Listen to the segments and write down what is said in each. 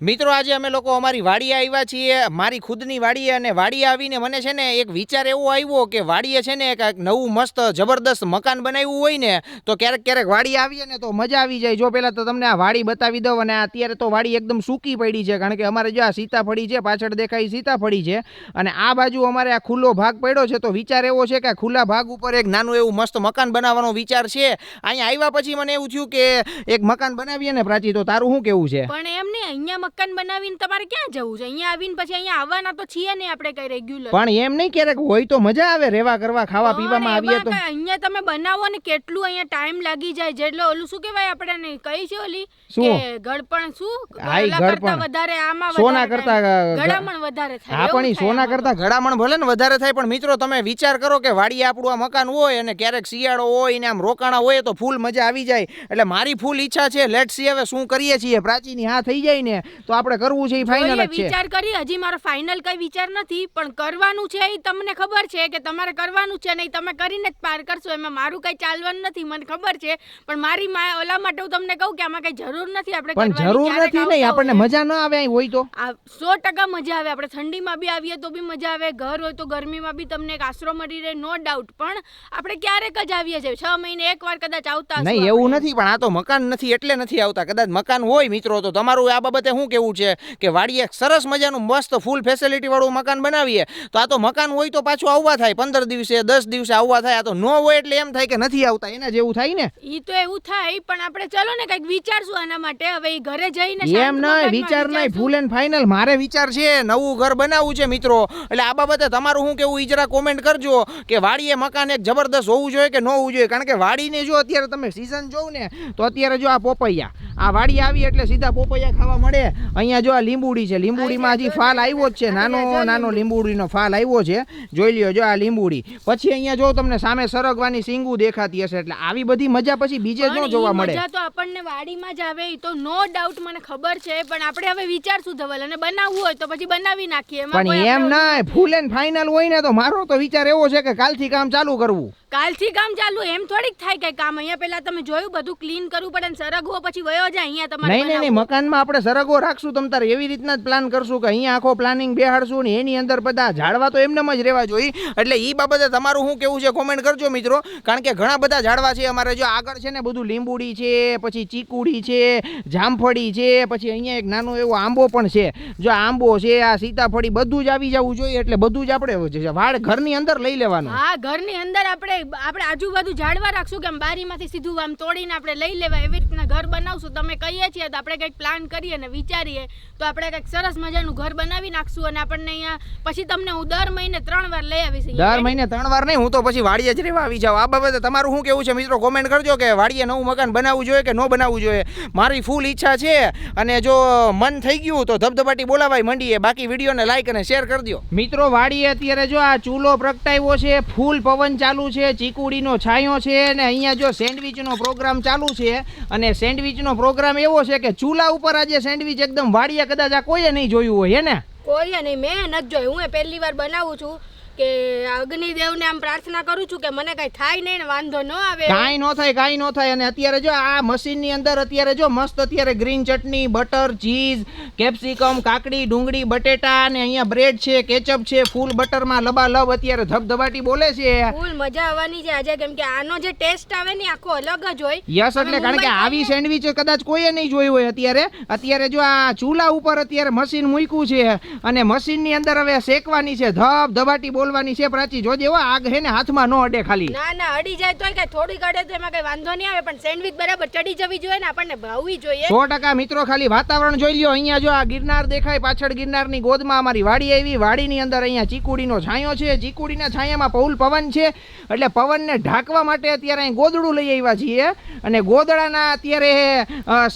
મિત્રો, આજે અમે લોકો અમારી વાડીએ આવ્યા છીએ. મારી ખુદની વાડીએ અને વાડીએ આવીને મને છે ને એક વિચાર એવો આવ્યો કે વાડીએ છે ને એક નવું મસ્ત જબરદસ્ત મકાન બનાવ્યું હોય ને, તો ક્યારેક ક્યારેક વાડીએ આવીએ ને તો મજા આવી જાય. જો પહેલાં તો તમને આ વાડી બતાવી દઉં અને અત્યારે તો વાડી એકદમ સૂકી પડી છે, કારણ કે અમારે જો આ સીતાફળી છે, પાછળ દેખાય સીતાફળી છે અને આ બાજુ અમારે આ ખુલ્લો ભાગ પડ્યો છે, તો વિચાર એવો છે કે આ ખુલ્લા ભાગ ઉપર એક નાનું એવું મસ્ત મકાન બનાવવાનો વિચાર છે. અહીંયા આવ્યા પછી મને એવું થયું કે એક મકાન બનાવીએ ને પ્રાચી, તો તારું શું કેવું છે? પણ એમ ને અહીંયા મકાન બનાવીને તમારે ક્યાં જવું છે? અહીંયા આવીને પછી અહીંયા આવવાના તો છીએ ને આપણે કઈ રેગ્યુલર પણ એમ નહીં ક્યારેક હોય તો મજા આવે રેવા કરવા ખાવા પીવામાં આવીએ તો. અહીંયા તમે બનાવો ને કેટલું અહીંયા ટાઈમ લાગી જાય જેટલો ઓલું શું કહેવાય આપણે ને કઈ છે ઓલી? કે ગળપણ શું? હા, કરતા ગળપણ. વધારે આમાં સોના કરતા ગળામણ વધારે થાય હા પણ સોના કરતા ઘડામણ ભલે ને વધારે થાય પણ મિત્રો તમે વિચાર કરો કે વાડી આપણું આ મકાન હોય અને ક્યારેક શિયાળો હોય ને આમ રોકાણા હોય તો ફૂલ મજા આવી જાય. એટલે મારી ફૂલ ઈચ્છા છે લેટ સી હવે શું કરીએ છીએ. પ્રાચીની હા થઈ જાય ને. તો આપણે કરવું છે એ ફાઇનલ જ છે. વિચાર કરી. હજી મારો ફાઇનલ કઈ વિચાર નથી પણ કરવાનું છે એ તમને ખબર છે કે તમારે કરવાનું છે નહીં તમે કરીને જ પાર કરશો. એમાં મારું કઈ ચાલવાનું નથી મને ખબર છે પણ મારી મા- ઓલા માટે હું તમને કહું કે આમાં કઈ જરૂર નથી આપણે પણ જરૂર નથી નહીં આપણને મજા ન આવે અહીં હોય તો. સો ટકા મજા આવે. આપણે ઠંડીમાં બી આવીએ તો બી મજા આવે. ઘર હોય તો ગરમીમાં બી તમને એક આશરો મળી રહે નો ડાઉટ પણ આપણે ક્યારેક જ આવીએ છીએ. છ મહિને એક વાર કદાચ આવતા નહીં એવું નથી પણ આ તો મકાન નથી એટલે નથી આવતા. કદાચ મકાન હોય મિત્રો તો તમારું આ બાબતે શું કેવું છે કે વાડીએ એક સરસ મજાનું મસ્ત ફૂલ ફેસિલિટીવાળું મકાન બનાવીએ તો આ તો મકાન હોય તો પાછું આવવા થાય પંદર દિવસે દસ દિવસે આવવા થાય આ તો ન હોય એટલે એમ થાય કે નથી આવતા એના જેવું થાય ને? એ તો એવું થાય પણ આપણે ચલો ને કંઈક વિચારશું આના માટે હવે ઘરે જઈને એમ નહીં વિચાર નહીં ફૂલ એન્ડ ફાઇનલ મારે વિચાર છે નવું ઘર બનાવવું છે મિત્રો એટલે આ બાબતે તમારું શું કેવું ઈજરા જરા કોમેન્ટ કરજો કે વાડીએ મકાન એક જબરદસ્ત હોવું જોઈએ કે ન હોવું જોઈએ કારણ કે વાડીને જો અત્યારે તમે સીઝન જોઉં ને તો અત્યારે જો આ પોપૈયા આ વાડી આવી એટલે સીધા પોપૈયા ખાવા મળે અહીંયા જો આ લીંબુડી છે લીંબુડીમાં હજી ફાલ આવ્યો જ છે. નાનો નાનો લીંબુડીનો ફાલ આવ્યો છે. જોઈ લ્યો જો આ લીંબુડી. પછી અહીંયા જો તમને સામે સરગવાની સિંગુ દેખાતી હશે એટલે આવી બધી મજા પછી બીજે ન જોવા મળે? મજા તો આપણને વાડીમાં જ આવે તો નો ડાઉટ મને ખબર છે પણ આપણે હવે વિચારશું ધવલ અને બનાવવું હોય તો પછી બનાવી નાખીએ. પણ એમ ના ફૂલ એન્ડ ફાઇનલ હોય ને તો મારો તો વિચાર એવો છે કે કાલથી કામ ચાલુ કરવું. કાલથી કામ ચાલુ એમ થોડીક થાય કે કામ. અહીંયા પેલા તમે જોયું બધું ક્લીન કરવું પડે ને સરગવો પછી વયો જાય અહીંયા તમારે નહીં નહીં નહીં મકાનમાં આપણે સરગવો રાખશું તમ તારે એવી રીતના જ પ્લાન કરશું કે અહીંયા આખો પ્લાનિંગ બેહાડશું ને એની અંદર બધા ઝાડવા તો એમને જ રહેવા જોઈએ. એટલે એ બાબતે તમારું શું કેવું છે કોમેન્ટ કરજો મિત્રો. કારણ કે ઘણા બધા ઝાડવા છે અમારે જો આગળ છે ને બધું લીંબુડી છે પછી ચીકુડી છે જામફળી છે પછી અહીંયા એક નાનો એવો આંબો પણ છે. જો આંબો છે આ સીતાફળી બધું જ આવી જવું જોઈએ એટલે બધું જ આપણે વાડ ઘરની અંદર લઈ લેવાનું. હા ઘરની અંદર આપણે આપણે આજુબાજુ ઝાડવા રાખશું કે આમ બારીમાંથી સીધું આમ તોડીને આપણે લઈ લેવા એવી રીતના ઘર બનાવશું. તમે કહીએ છીએ તો આપણે કંઈક પ્લાન કરીએ અને વિચારીએ. તો આપણે કંઈક સરસ મજાનું ઘર બનાવી નાખશું અને આપણને અહીંયા પછી તમને હું દર મહિને ત્રણ વાર લઈ આવીશ. દર મહિને ત્રણ વાર નહીં હું તો પછી વાડીએ જ રહેવા આવી જાઉં. આ બાબતે તમારું શું કેવું છે? મિત્રો કોમેન્ટ કરજો કે વાડીએ નવું મકાન બનાવવું જોઈએ કે ન બનાવવું જોઈએ? મારી ફૂલ ઈચ્છા છે અને જો મન થઈ ગયું તો ધબધબાટી બોલાવાય મંડીએ. બાકી વિડીયોને લાઈક અને શેર કરી દો મિત્રો વાડીએ અત્યારે જો આ ચૂલો પ્રગટાવ્યો છે ફૂલ પવન ચાલુ છે ચીકુડીનો છાંયો છે અને અહીંયા જો સેન્ડવિચનો પ્રોગ્રામ ચાલુ છે અને સેન્ડવિચનો પ્રોગ્રામ એવો છે કે ચૂલા ઉપર આજે સેન્ડવિચ એકદમ વાડીએ કદાચ આ કોઈએ નહીં જોયું હોય, હે ને? કોઈ નહીં, મેં નથી જોયું. હું પહેલી વાર બનાવું છું. કે અગ્નિદેવને આમ પ્રાર્થના કરું છું કે મને કઈ થાય નહીં ને વાંધો ન આવે. કાંઈ નો થાય કાંઈ ન થાય. અને અત્યારે જો આ મશીનની અંદર અત્યારે જો મસ્ત અત્યારે green chutney butter cheese capsicum કાકડી ડુંગળી બટેટા અને અહીંયા બ્રેડ છે કેચઅપ છે ફૂલ બટરમાં લબાલબ અત્યારે ધબધબાટી બોલે છે. ફૂલ મજા આવવાની છે આજે કેમ કે આનો જે ટેસ્ટ આવે ને આખો અલગ જ હોય. યસ એટલે કારણ કે આવી સેન્ડવિચ કદાચ કોઈએ નહીં જોયું હોય અત્યારે. અત્યારે જો આ ચૂલા ઉપર અત્યારે મશીન મૂક્યું છે અને મશીનની અંદર હવે શેકવાની છે. ધબ ધબાટી બોલવાની છે પ્રાચી. જોજે હો આગ હે ને હાથમાં ન અડે ખાલી. ના ના અડી જાય તોય કઈ થોડી અડે તો એમાં કઈ વાંધો નહીં આવે પણ સેન્ડવિચ બરાબર ચડી જવી જોઈએ ને આપણને ભાવવી જોઈએ. સો ટકા મિત્રો ખાલી વાતાવરણ જોઈ લ્યો. અહીંયા જો આ ગિરનાર દેખાય પાછળ ગિરનારની ગોદમાં અમારી વાડી આવી. વાડીની અંદર અહીંયા ચીકુડીનો છાંયો છે. ચીકુડીના છાંયામાં પૌલ પવન છે. એટલે પવનને ઢાંકવા માટે અત્યારે અહીં ગોદડું લઈ આવ્યા છીએ. અને ગોદડાના અત્યારે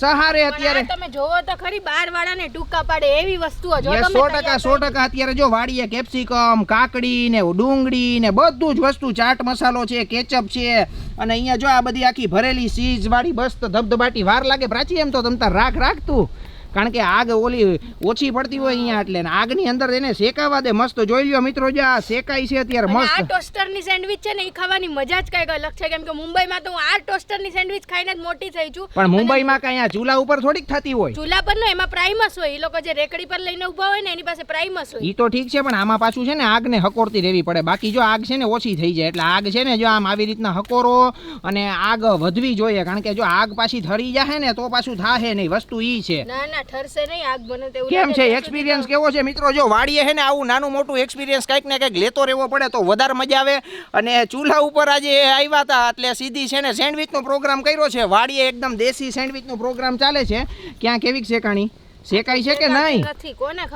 સહારે અત્યારે તમે જોવો તો ખરી બાર વાળાને ટૂંકા પાડે એવી વસ્તુઓ. જો સો ટકા સો ટકા. અત્યારે જો વાડીએ કેપ્સિકમ કાકડી ને ડુંગળી ને બધું જ વસ્તુ ચાટ મસાલો છે કેચઅપ છે. અને અહીંયા જો આ બધી આખી ભરેલી સીઝ વાળી બસ તો ધબધબાટી વાર લાગે. પ્રાચી એમ તો તમતા રાખ રાખતું કારણ કે આગ ઓલી ઓછી પડતી હોય અહીંયા એટલે આગની અંદર એને શેકાવા દે. મસ્ત જોઈ લ્યો મિત્રો જો આ શેકાય છે અત્યારે મસ્ત. આ ટોસ્ટરની સેન્ડવિચ છે ને એ ખાવાની મજા જ કંઈક અલગ છે. કેમ કે મુંબઈમાં તો હું આ ટોસ્ટરની સેન્ડવિચ ખાઈને જ મોટી થઈ છું. પણ મુંબઈમાં કઈ આ ચૂલા ઉપર થોડીક થતી હોય. ચૂલા પર નો એમાં પ્રાઇમસ હોય. એ લોકો જે રેકડી પર લઈને ઊભા હોય ને એની પાસે પ્રાઇમસ હોય. એ તો ઠીક છે પણ આમાં પાછું છે ને આગને હકોરતી રહેવી પડે. બાકી જો આગ છે ને ઓછી થઈ જાય. એટલે આગ છે ને જો આમ આવી રીતના હકોરો અને આગ વધવી જોઈએ. કારણ કે જો આગ પાછી ધરી જાય ને તો પાછું થાહે નહીં. વસ્તુ ઈ છે. ના ના ઠરશે નહીં આગ બને તેવું કેમ છે? એક્સપિરિયન્સ કેવો છે? મિત્રો જો વાડીએ છે ને આવું નાનું મોટું એક્સપિરિયન્સ કંઈક ને કંઈક લેતો રહેવો પડે તો વધારે મજા આવે. અને ચૂલા ઉપર આજે આવ્યા હતા એટલે સીધી છે ને સેન્ડવિચનો પ્રોગ્રામ કર્યો છે. વાડીએ એકદમ દેશી સેન્ડવિચનો પ્રોગ્રામ ચાલે છે. ક્યાં કેવી શેકાણી શેકાય છે કે નહીં.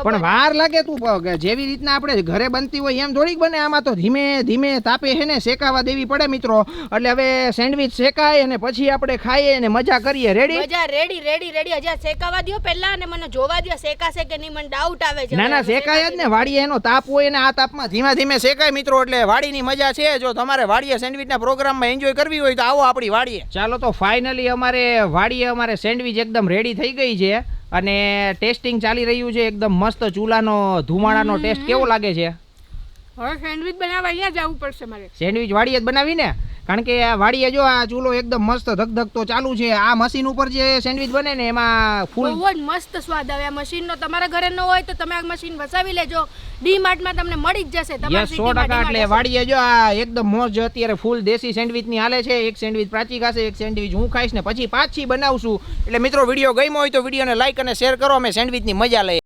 પણ વાર લાગે તું જેવી રીતના આપણે ઘરે બનતી હોય એમ થોડીક બને. આમાં તો ધીમે ધીમે તાપે છે ને શેકાવા દેવી પડે મિત્રો. એટલે હવે સેન્ડવિચ શેકાય અને પછી આપણે ખાઈએ અને મજા કરીએ. રેડી મજા રેડી રેડી રેડી હજી શેકાવા દ્યો પહેલા અને મને જોવા દો શેકાશે કે નહીં મને ડાઉટ આવે છે. ના ના શેકાય જ ને. વાડીએ એનો તાપ હોય ને આ તાપમાં ધીમે ધીમે શેકાય મિત્રો. એટલે વાડીની મજા છે. જો તમારે વાડીએ સેન્ડવિચના પ્રોગ્રામમાં એન્જોય કરવી હોય તો આવો આપણી વાડીએ. ચાલો તો ફાઇનલી અમારે વાડીએ અમારે સેન્ડવિચ એકદમ રેડી થઈ ગઈ છે. અને ટેસ્ટિંગ ચાલી રહ્યું છે એકદમ મસ્ત ચૂલાનો ધુમાડાનો ટેસ્ટ કેવો લાગે છે? હવે સેન્ડવિચ બનાવવા અહીંયા જવું પડશે મારે. સેન્ડવિચ વાળી જ બનાવી ને કારણ કે આ વાડીએ જો આ ચૂલો એકદમ મસ્ત ધગધગતો ચાલુ છે. આ મશીન ઉપર જે સેન્ડવિચ બને ને એમાં ફૂલ બહુ જ મસ્ત સ્વાદ આવે. આ મશીનનો તમારા ઘરે ન હોય તો તમે આ મશીન વસાવી લેજો. ડી માર્ટમાં તમને મળી જ જશે તમારા સો ટકા એટલે વાડીએ જો આ એકદમ મોજ અત્યારે ફૂલ દેશી સેન્ડવિચની હાલે છે. એક સેન્ડવિચ પ્રાચી ખાશે એક સેન્ડવિચ હું ખાઈશ ને પછી પાછી બનાવશું. એટલે મિત્રો વીડિયો ગમ્યો હોય તો વિડીયોને લાઈક અને શેર કરો. અમે સેન્ડવિચની મજા લઈએ.